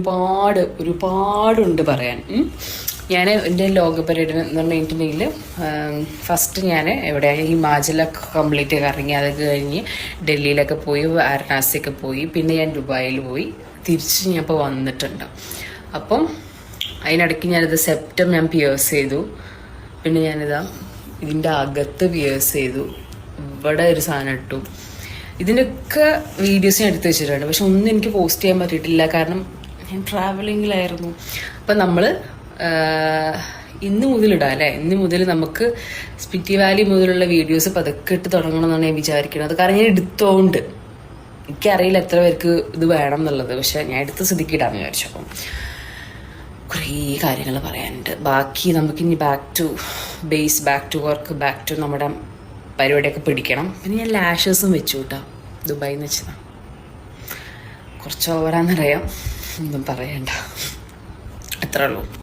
ഒരുപാട് ഒരുപാടുണ്ട് പറയാൻ. ഞാൻ എന്റെ ലോക പര്യടനം എന്ന് പറഞ്ഞിട്ടുണ്ടെങ്കിൽ ഫസ്റ്റ് ഞാൻ എവിടെ ഹിമാചലൊക്കെ കംപ്ലീറ്റ് കറങ്ങി അത് കഴിഞ്ഞ് ഡൽഹിയിലൊക്കെ പോയി വാരണാസിയൊക്കെ പോയി പിന്നെ ഞാൻ ദുബായിൽ പോയി. തിരിച്ച് ഞാൻ ഇപ്പോൾ വന്നിട്ടുണ്ട്. അപ്പം അതിനിടയ്ക്ക് ഞാനിത് സെപ്റ്റം ഞാൻ പിയേഴ്സ് ചെയ്തു. പിന്നെ ഞാനിതാ ഇതിന്റെ അകത്ത് പിയേഴ്സ് ചെയ്തു. ഇവിടെ ഒരു സാധനം ഇട്ടു. ഇതിന്റെയൊക്കെ വീഡിയോസ് ഞാൻ എടുത്ത് വെച്ചിട്ടുണ്ട്. പക്ഷെ ഒന്നും എനിക്ക് പോസ്റ്റ് ചെയ്യാൻ പറ്റിയിട്ടില്ല. കാരണം ഞാൻ ട്രാവലിങ്ങിലായിരുന്നു അപ്പം നമ്മൾ ഇന്ന് മുതലിടാം അല്ലേ? ഇന്ന് മുതൽ നമുക്ക് സ്പിറ്റി വാലി മുതലുള്ള വീഡിയോസ് പതുക്കെ ഇട്ട് തുടങ്ങണം എന്നാണ് ഞാൻ വിചാരിക്കുന്നത് കാരണം ഞാൻ എടുത്തോണ്ട്. എനിക്കറിയില്ല എത്ര പേർക്ക് ഇത് വേണം എന്നുള്ളത്. പക്ഷെ ഞാൻ എടുത്ത് ഇടാന്ന് വിചാരിച്ചു. അപ്പം കുറേ കാര്യങ്ങൾ പറയാനുണ്ട്. ബാക്കി നമുക്കിനി back to base back to work back to നമ്മുടെ പരിപാടിയൊക്കെ പിടിക്കണം. പിന്നെ ഞാൻ ലാഷസും വെച്ചു കേട്ടോ ദുബായിൽ നിന്ന് വെച്ചതാണ് കുറച്ച് ഓവറാന്നറിയാം ഒന്നും പറയണ്ട. അത്രേ ഉള്ളൂ.